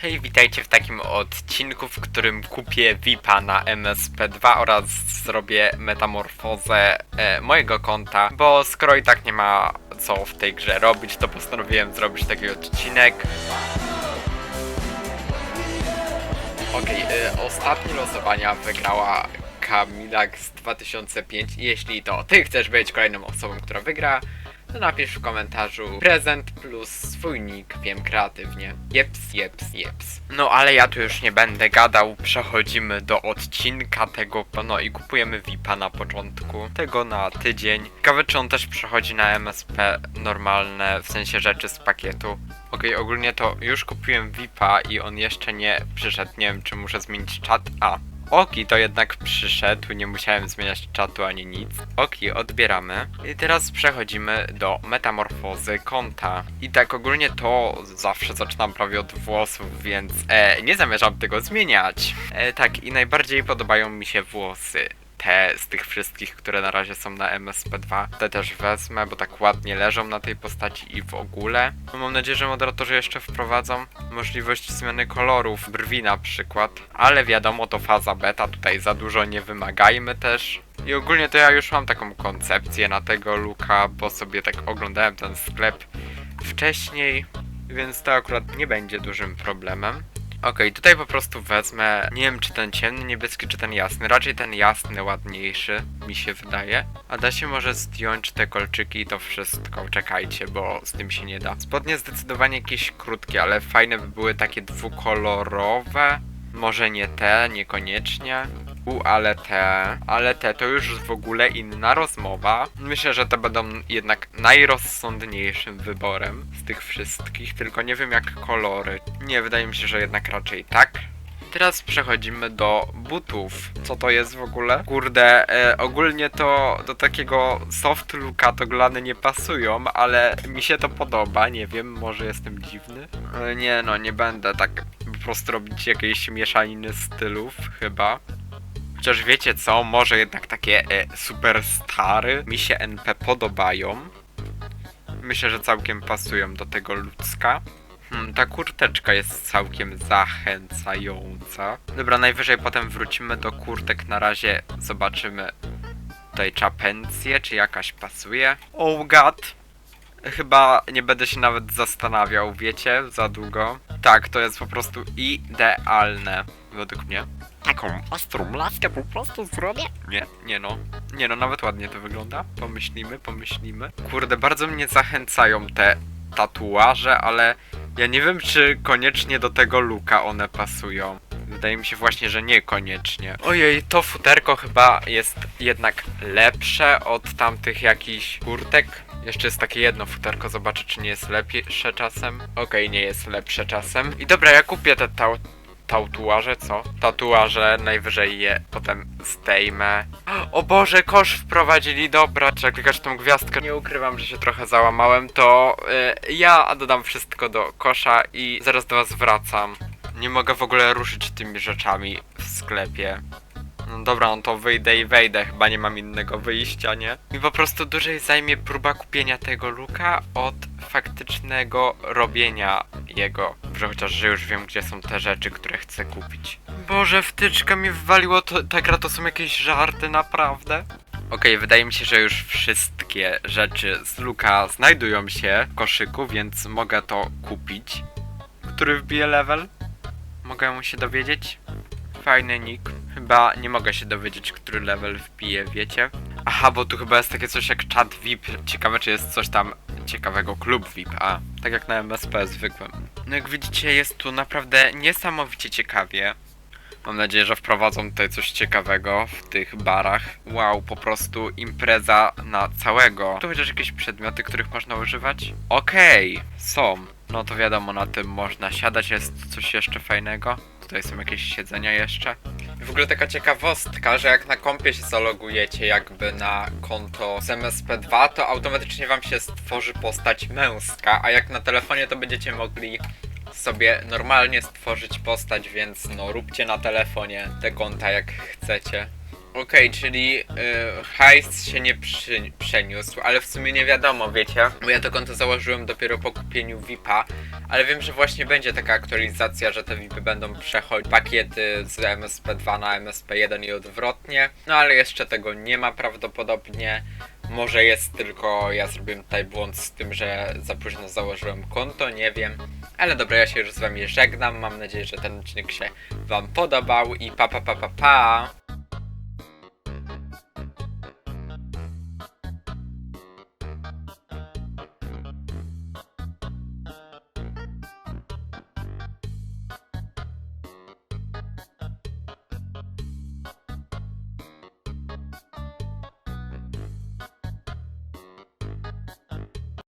Hej, witajcie w takim odcinku, w którym kupię VIPa na MSP2 oraz zrobię metamorfozę e, mojego konta, bo skoro i tak nie ma co w tej grze robić, to postanowiłem zrobić taki odcinek. Okej, e, ostatnie losowania wygrała Kamilak z 2005 i jeśli to ty chcesz być kolejną osobą, która wygra, to napisz w komentarzu prezent plus swój nick, wiem kreatywnie. Jeps, jeps, jeps. No ale ja tu już nie będę gadał, przechodzimy do odcinka tego, no i kupujemy VIPa na początku, tego na tydzień. Ciekawe czy on też przechodzi na MSP normalne, w sensie rzeczy z pakietu. Okej, ogólnie to już kupiłem VIPa i on jeszcze nie przyszedł, nie wiem czy muszę zmienić czat, a Oki to jednak przyszedł, nie musiałem zmieniać czatu ani nic. Oki, odbieramy. I teraz przechodzimy do metamorfozy konta. I tak ogólnie to zawsze zaczynam prawie od włosów, więc e, nie zamierzam tego zmieniać. E, tak, i najbardziej podobają mi się włosy. Te z tych wszystkich, które na razie są na MSP2. Te też wezmę, bo tak ładnie leżą na tej postaci i w ogóle. Mam nadzieję, że moderatorzy jeszcze wprowadzą możliwość zmiany kolorów brwi na przykład. Ale wiadomo, to faza beta, tutaj za dużo nie wymagajmy też. I ogólnie to ja już mam taką koncepcję na tego looka, bo sobie tak oglądałem ten sklep wcześniej, więc to akurat nie będzie dużym problemem. Okej, tutaj po prostu wezmę, nie wiem czy ten ciemny niebieski, czy ten jasny, raczej ten jasny ładniejszy, mi się wydaje. A da się może zdjąć te kolczyki i to wszystko, czekajcie, bo z tym się nie da. Spodnie zdecydowanie jakieś krótkie, ale fajne by były takie dwukolorowe. Może nie te, niekoniecznie. Ale te, ale te to już w ogóle inna rozmowa. Myślę, że te będą jednak najrozsądniejszym wyborem z tych wszystkich, tylko nie wiem jak kolory. Nie, wydaje mi się, że jednak raczej tak. Teraz przechodzimy do butów. Co to jest w ogóle? Kurde, e, ogólnie to do takiego soft looka to glany nie pasują, ale mi się to podoba, nie wiem, może jestem dziwny. Ale nie no, nie będę tak po prostu robić jakiejś mieszaniny stylów, chyba. Chociaż wiecie co, może jednak takie e, super stary mi się NP podobają. Myślę, że całkiem pasują do tego ludzka. Hmm, ta kurteczka jest całkiem zachęcająca. Dobra, najwyżej potem wrócimy do kurtek. Na razie zobaczymy tutaj czapencję, czy jakaś pasuje. Oh god! Chyba nie będę się nawet zastanawiał, wiecie, za długo. Tak, to jest po prostu idealne, według mnie. Taką ostrą laskę po prostu zrobię? Nie, nie no. Nie no, nawet ładnie to wygląda. Pomyślimy, pomyślimy. Kurde, bardzo mnie zachęcają te tatuaże, ale ja nie wiem, czy koniecznie do tego luka one pasują. Wydaje mi się właśnie, że niekoniecznie. Ojej, to futerko chyba jest jednak lepsze od tamtych jakichś kurtek. Jeszcze jest takie jedno futerko, zobaczę czy nie jest lepsze czasem. Okej, nie jest lepsze czasem. I dobra, ja kupię te ta tatuaże, co? Tatuaże, najwyżej je potem zdejmę. O Boże, kosz wprowadzili, dobra, trzeba klikać tą gwiazdkę. Nie ukrywam, że się trochę załamałem, to y, ja dodam wszystko do kosza i zaraz do was wracam. Nie mogę w ogóle ruszyć tymi rzeczami w sklepie. No dobra, no to wyjdę i wejdę, chyba nie mam innego wyjścia, nie? Mi po prostu dłużej zajmie próba kupienia tego luka od faktycznego robienia jego. Że chociaż, że już wiem, gdzie są te rzeczy, które chcę kupić. Boże, wtyczka mi wywaliło, to, ta gra to są jakieś żarty, naprawdę? Okej, wydaje mi się, że już wszystkie rzeczy z luka znajdują się w koszyku, więc mogę to kupić. Który wbije level? Mogę mu się dowiedzieć? Fajny nick. Chyba nie mogę się dowiedzieć, który level wbije, wiecie? Aha, bo tu chyba jest takie coś jak chat VIP. Ciekawe, czy jest coś tam ciekawego klub VIP. A, tak jak na MSP zwykłym. No jak widzicie, jest tu naprawdę niesamowicie ciekawie. Mam nadzieję, że wprowadzą tutaj coś ciekawego w tych barach. Wow, po prostu impreza na całego. Tu chociaż jakieś przedmioty, których można używać? Okej, są. No to wiadomo, na tym można siadać. Jest coś jeszcze fajnego? Tutaj są jakieś siedzenia jeszcze. W ogóle taka ciekawostka, że jak na kompie się zalogujecie jakby na konto z MSP2, to automatycznie wam się stworzy postać męska, a jak na telefonie to będziecie mogli sobie normalnie stworzyć postać, więc no róbcie na telefonie te konta jak chcecie. Okej, czyli y, hajs się nie przy, przeniósł, ale w sumie nie wiadomo, wiecie? Bo ja to konto założyłem dopiero po kupieniu VIPa, ale wiem, że właśnie będzie taka aktualizacja, że te VIPy będą przechodzić pakiety z MSP2 na MSP1 i odwrotnie. No ale jeszcze tego nie ma prawdopodobnie. Może jest tylko ja zrobiłem tutaj błąd z tym, że za późno założyłem konto, nie wiem. Ale dobra, ja się już z wami żegnam. Mam nadzieję, że ten odcinek się wam podobał i pa pa pa pa pa.